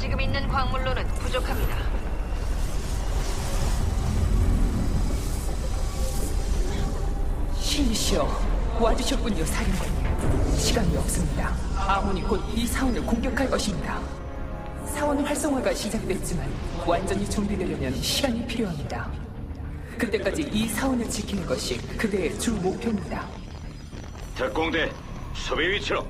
지금 있는 광물로는 부족합니다. 신이시여 와주셨군요 사령관님. 시간이 없습니다. 아몬이 곧 이 사원을 공격할 것입니다. 사원 활성화가 시작됐지만 완전히 준비되려면 시간이 필요합니다. 그때까지 이 사원을 지키는 것이 그대의 주 목표입니다. 특공대 수비 위치로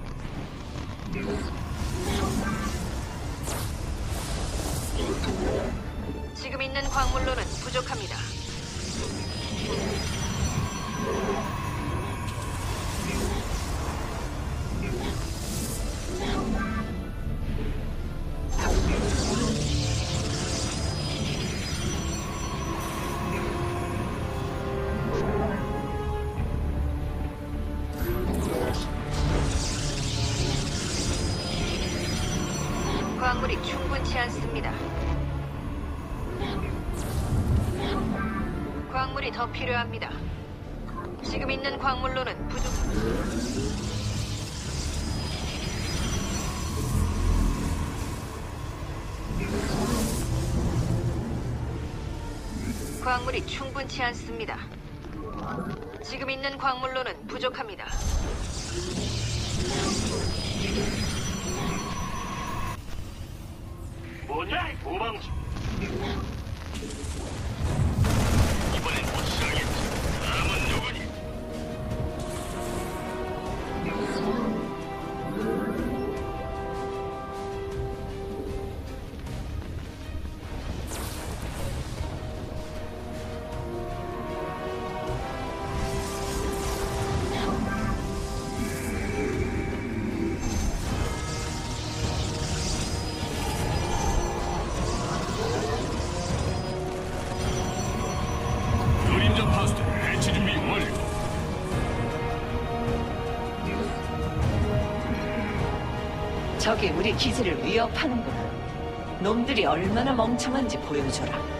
지금 있는 광물로는 부족합니다. 광물이 충분치 않습니다. 광물이 더 필요합니다. 지금 있는 광물로는 부족. 광물이 충분치 않습니다. 지금 있는 광물로는 부족합니다. 뭐냐 도망 적이 우리 기지를 위협하는구나. 놈들이 얼마나 멍청한지 보여줘라.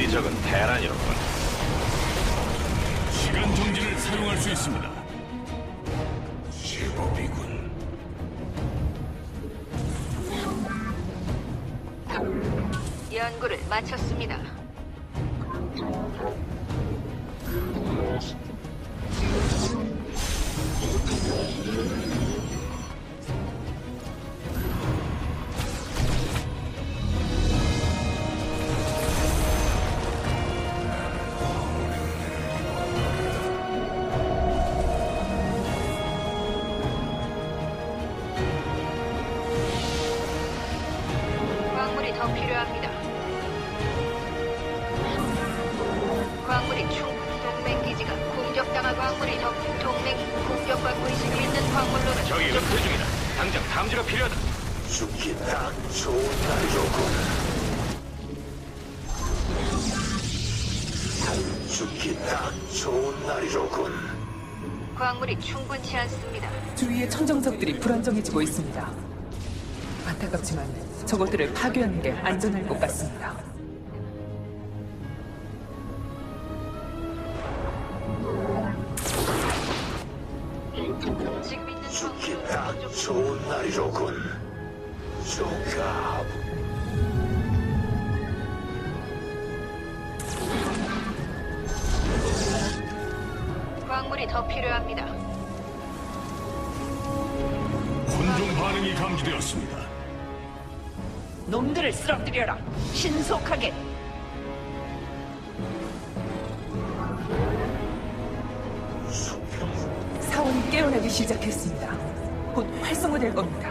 우리 적은 테란이었군. 시간 정지를 사용할 수 있습니다. 제법이군. 연구를 마쳤습니다. 필요합니다. 광물이 충 동맹 기지가 공격당한 광물이 더 동맹 공격받고 수 있는 광물로는 적이 은퇴 중이다 당장 탐지가 필요하다 죽기 딱 좋은 날이로군. 죽기 딱 좋은 날이로군. 광물이 충분치 않습니다. 주위의 청정석들이 불안정해지고 있습니다 안타깝지만 저것들을 파괴하는 게 안전할 것 같습니다 지금 있는 죽기 광물로는 딱 부족- 좋은 날이로군. 조갑. 광물이 더 필요합니다. 혼종 반응이 감지되었습니다 놈들을 쓰러뜨려라. 신속하게. 사원이 깨어나기 시작했습니다 곧 활성화될 겁니다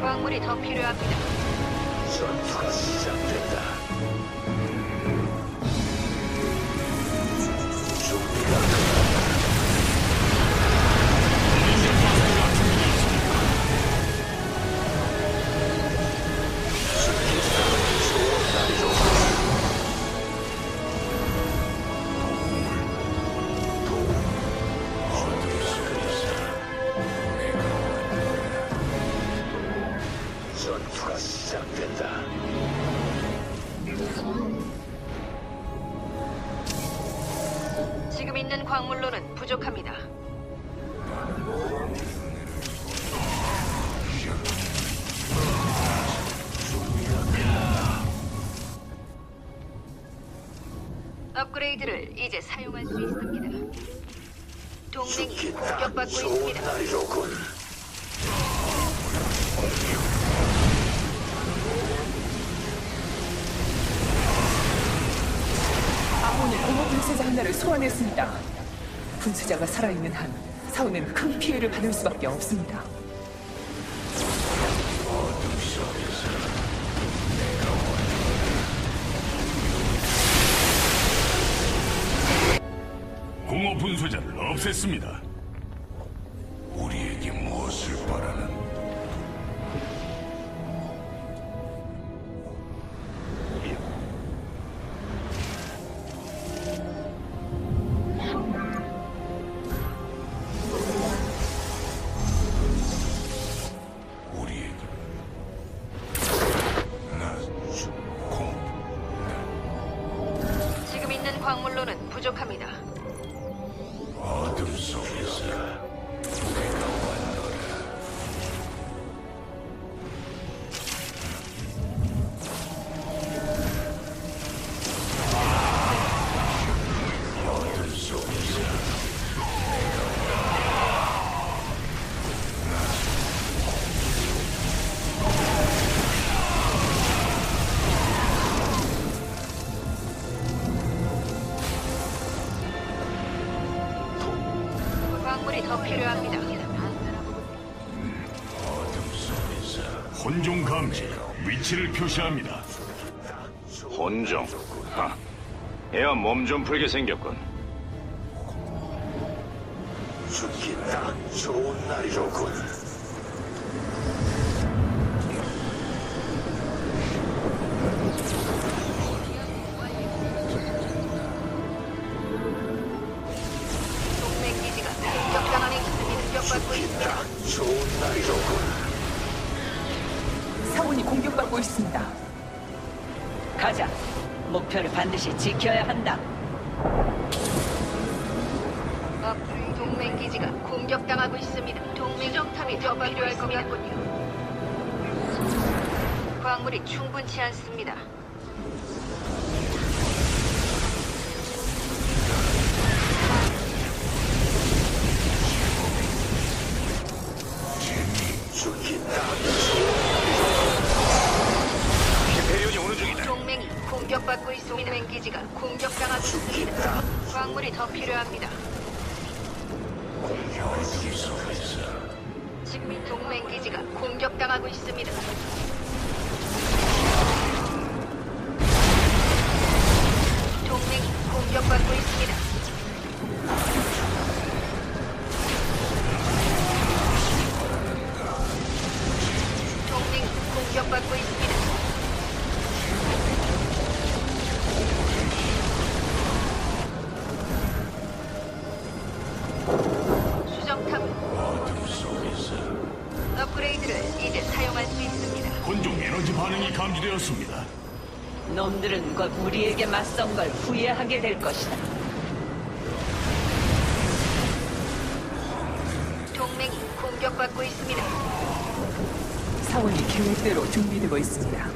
광물이 더 필요합니다. 전투가 시작된다. 광물로는 부족합니다. 업그레이드를 이제 사용할 수 있습니다. 동맹이 공격받고 있습니다. 날이로군. 아몬이 공허 분쇄자 하나를 소환했습니다. 분쇄자가 살아있는 한 사원은 큰 피해를 받을 수밖에 없습니다. 공허 분쇄자를 없앴습니다. 위치를 표시합니다. 혼종. 하. 애와 몸 좀 풀게 생겼군. 딱 좋은 날이로군. 목표를 반드시 지켜야 한다. 업, 동맹 기지가 공격당하고 있습니다. 동맹 정탐이 더 필요할 것 같군요. 광물이 충분치 않습니다. 더 필요합니다. 지금 동맹 기지가 공격당하고 있습니다. 놈들은 곧 우리에게 맞선 걸 후회하게 될 것이다. 동맹이 공격받고 있습니다. 사원이 계획대로 준비되고 있습니다.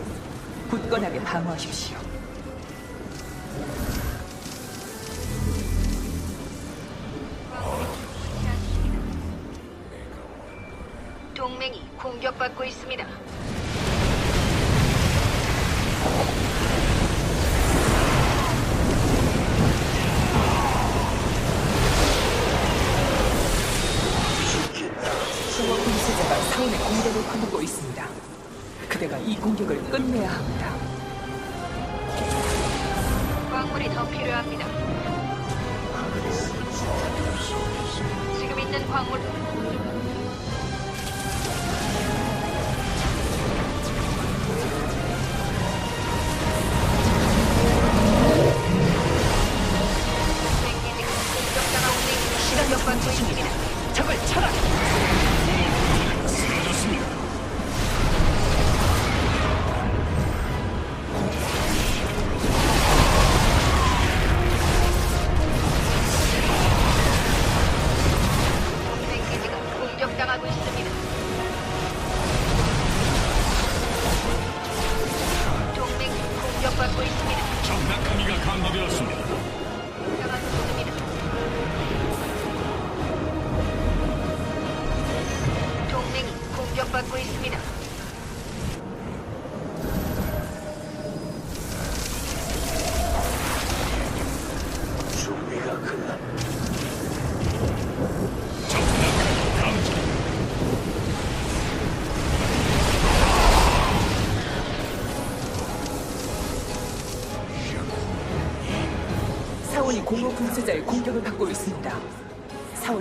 굳건하게 방어하십시오. 동맹이 공격받고 있습니다. 낙하미가 감지되었습니다. 동맹이 공격받고 있습니다.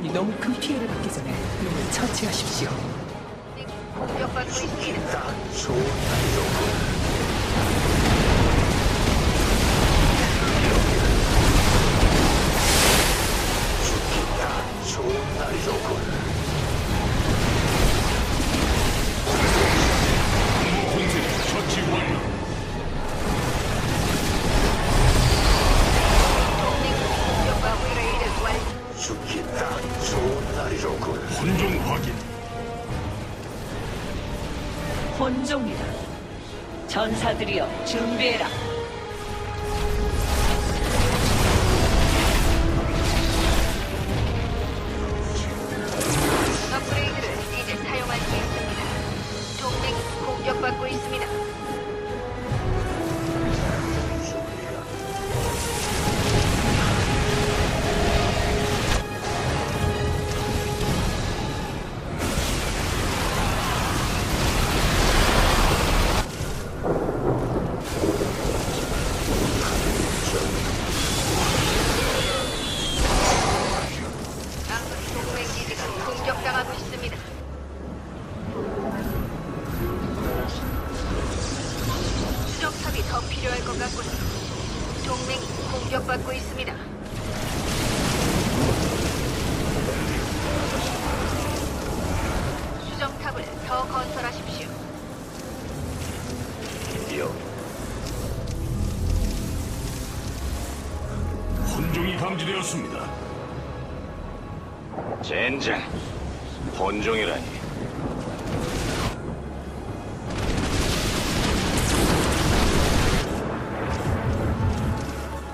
사원이 너무 큰 피해를 받기 전에 놈을 처치하십시오. 공격받고 있습니다. 딱 좋은 전사들이여 준비해라. 업그레이드를 이제 사용할 수 있습니다. 동맹 공격받고 있습니다.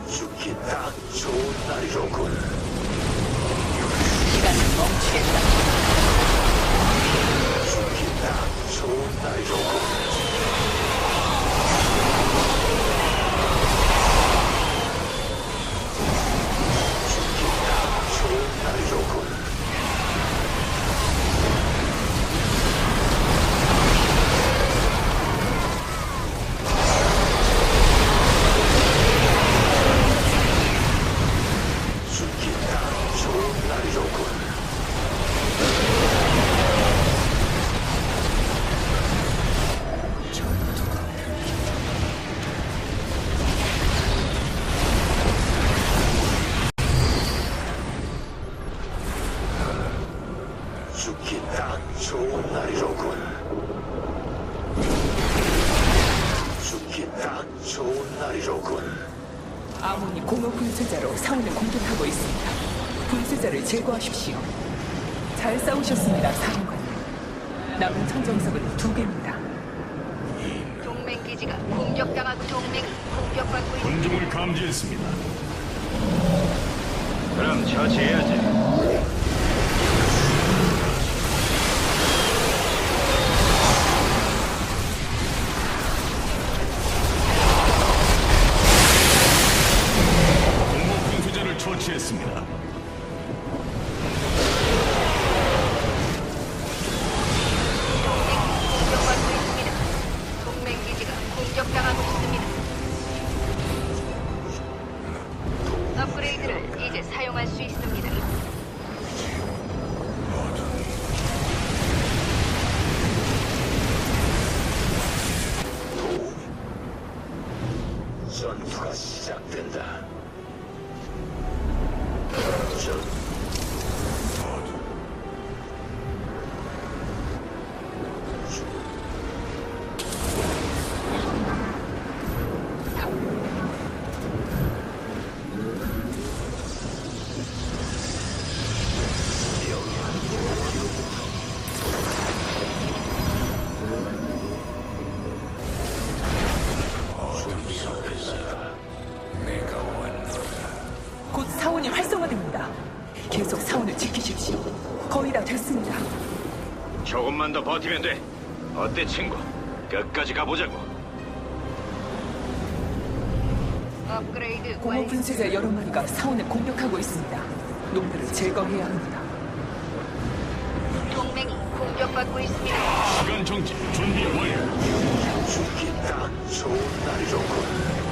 죽기 딱 좋은 날이로군. 시간을 멈추겠다. 죽기 딱 좋은 날이로군. 분쇄자를 제거하십시오. 잘 싸우셨습니다, 사령관님. 남은 청정석은 두 개입니다. 동맹 기지가 공격당하고 동맹이 공격받고 있습니다. 혼종을 감지했습니다. 그럼 처치해야지. 버티면 돼. 어때, 친구? 끝까지 가보자고. 업그레이드 공허 완료. 분쇄자 여러 마리가 사원을 공격하고 있습니다. 놈들을 제거해야 합니다. 동맹이 공격받고 있습니다. 시간 정지 준비 완료. 죽기 딱 좋은 날이로군.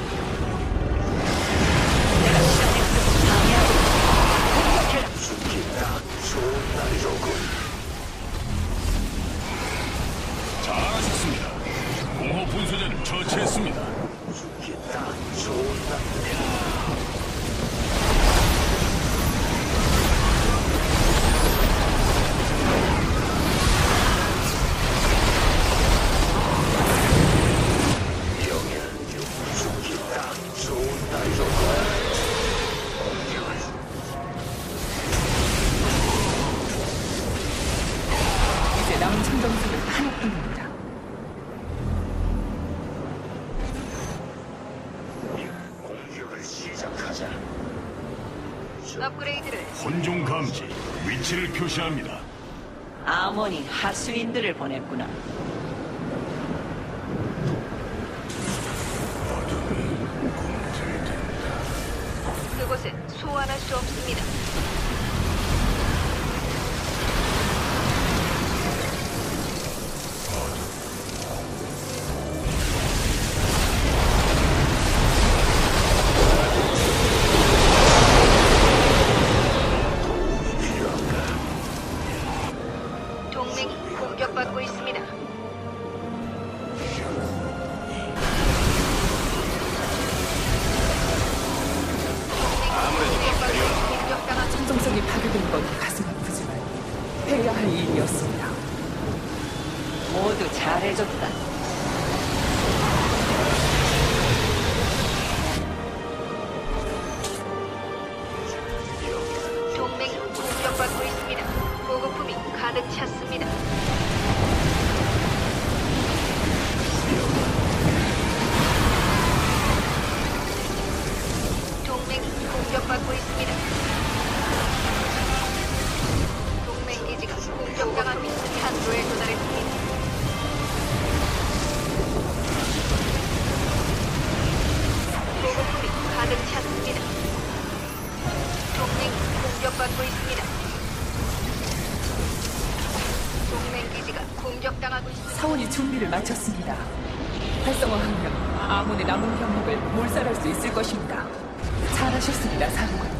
위치를 표시합니다. 아몬이 하수인들을 보냈구나. 잘해줬다. 준비를 마쳤습니다. 활성화하면 아몬의 남은 병력을 몰살할 수 있을 것입니다. 잘하셨습니다, 사령관.